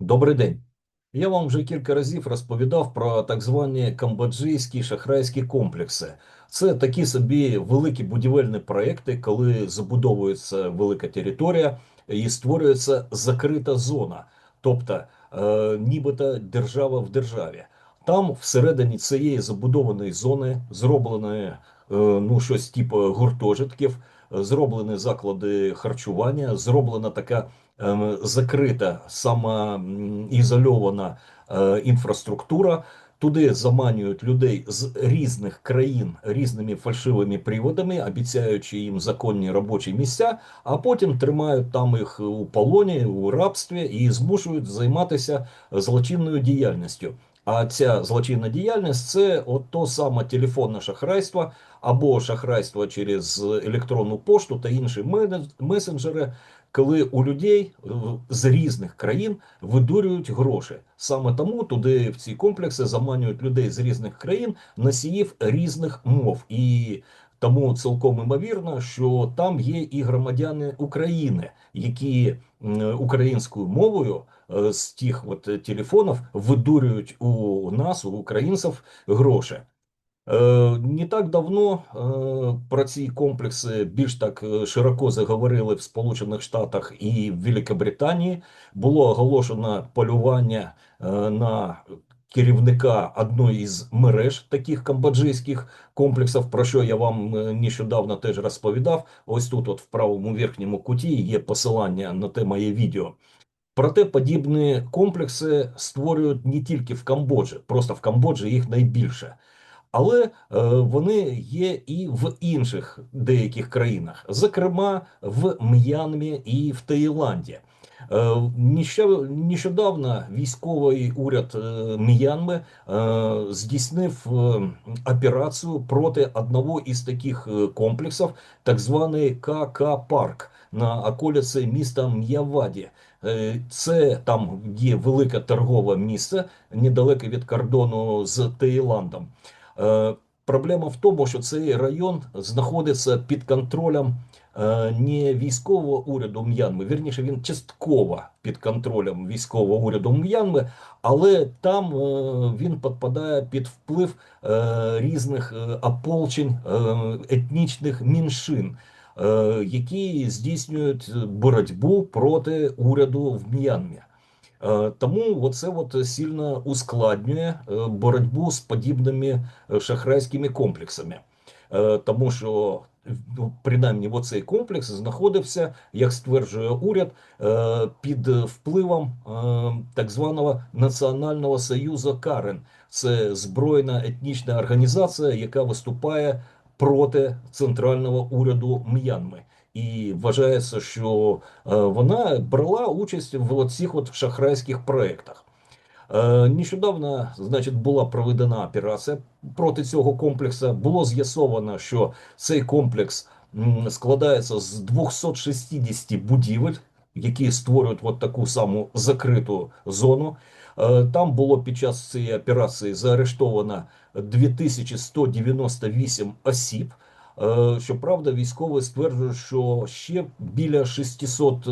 Добрий день. Я вам вже кілька разів розповідав про так звані камбоджийські шахрайські комплекси. Це такі собі великі будівельні проекти, коли забудовується велика територія і створюється закрита зона, тобто е, нібито держава в державі. Там всередині цієї забудованої зони зроблено е, ну, щось типу гуртожитків, зроблені заклади харчування, зроблена така закрита, самоізольована е, інфраструктура. Туди заманюють людей з різних країн різними фальшивими приводами, обіцяючи їм законні робочі місця, а потім тримають там їх у полоні, у рабстві і змушують займатися злочинною діяльністю. А ця злочинна діяльність це от то саме телефонне шахрайство або шахрайство через електронну пошту та інші месенджери, коли у людей е, з різних країн видурюють гроші. Саме тому туди в ці комплекси заманюють людей з різних країн, носіїв різних мов. І тому цілком імовірно, що там є і громадяни України, які українською мовою е, з тих от телефонів видурюють у нас, у українців, гроші. Е, не так давно е, про ці комплекси більш так е, широко заговорили в Сполучених Штатах і в Великобританії. Було оголошено полювання на керівника одної із мереж таких камбоджийських комплексів, про що я вам нещодавно теж розповідав. Ось тут, от в правому верхньому куті, є посилання на те моє відео. Проте подібні комплекси створюють не тільки в Камбоджі, просто в Камбоджі їх найбільше але е, вони є і в інших деяких країнах, зокрема в М'янмі і в Таїланді. Е, нещодавно військовий уряд е, М'янми здійснив операцію проти одного із таких комплексів, так званий КК Парк на околиці міста М'яваді. Це там є велике торгове місце недалеко від кордону з Таїландом. Е, проблема в тому, що цей район знаходиться під контролем е, не військового уряду М'янми, вірніше він частково під контролем військового уряду М'янми, але там е, він підпадає під вплив різних ополчень етнічних меншин. Які здійснюють боротьбу проти уряду в М'янмі. Е, тому от сильно ускладнює е, боротьбу з подібними е, шахрайськими комплексами, тому що ну, принаймні оцей комплекс знаходився, як стверджує уряд, під впливом так званого Національного союзу Карен. Це збройна етнічна організація, яка виступає проти центрального уряду М'янми і вважається, що е, вона брала участь в цих от шахрайських проєктах. Е, нещодавно, значить, була проведена операція проти цього комплексу. Було з'ясовано, що цей комплекс складається з 260 будівель, які створюють от таку саму закриту зону. Е, там було під час цієї операції заарештовано 2198 осіб. Е, щоправда, військовий стверджує, що ще біля 600 е,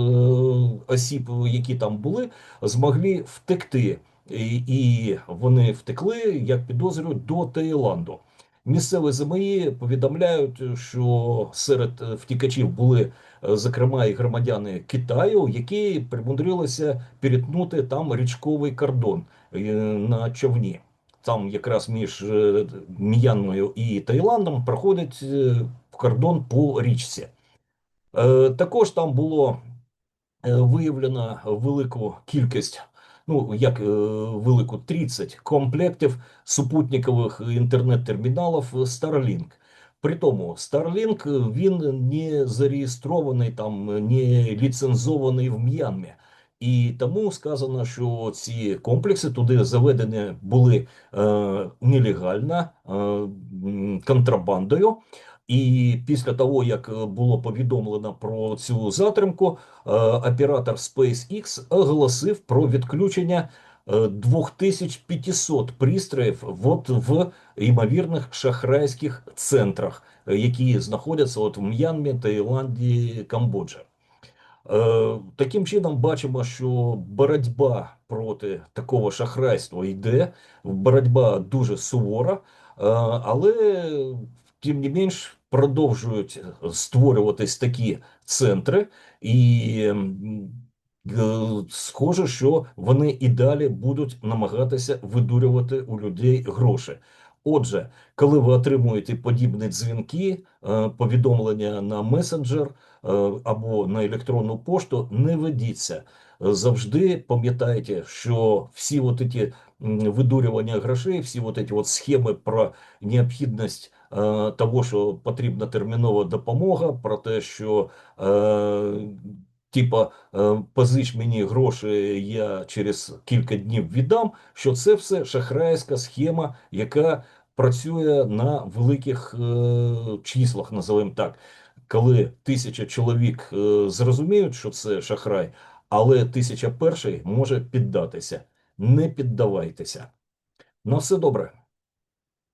осіб, які там були, змогли втекти, і вони втекли, як підозрюють, до Таїланду. Місцеві ЗМІ повідомляють, що серед втікачів були зокрема і громадяни Китаю, які примудрилися перетнути там річковий кордон е, на човні там якраз між е, М'янмою і Таїландом проходить е, кордон по річці. Е, також там було виявлено велику кількість, ну як велику 30 комплектів супутникових інтернет-терміналів Starlink. При тому Starlink він не зареєстрований там, не ліцензований в М'янмі. І тому сказано, що ці комплекси туди заведені були е, нелегально е, контрабандою. І після того, як було повідомлено про цю затримку, е, оператор SpaceX оголосив про відключення 2500 е, пристроїв от в ймовірних шахрайських центрах, які знаходяться от в М'янмі, Таїланді, Камбоджі. Е, Таким чином, бачимо, що боротьба проти такого шахрайства йде, боротьба дуже сувора, е, але тим не менш продовжують створюватись такі центри, і схоже, що вони і далі будуть намагатися видурювати у людей гроші. Отже, коли ви отримуєте подібні дзвінки, е, повідомлення на месенджер е, або на електронну пошту, не ведіться. Завжди пам'ятайте, що всі от ці видурювання грошей, всі от ці от схеми про необхідність е, того, що потрібна термінова допомога, про те, що типа е, позич мені гроші, я через кілька днів віддам, що це все шахрайська схема, яка працює на великих е, числах, називаємо так. Коли тисяча чоловік е, зрозуміють, що це шахрай, але тисяча перший може піддатися. Не піддавайтеся. На все добре.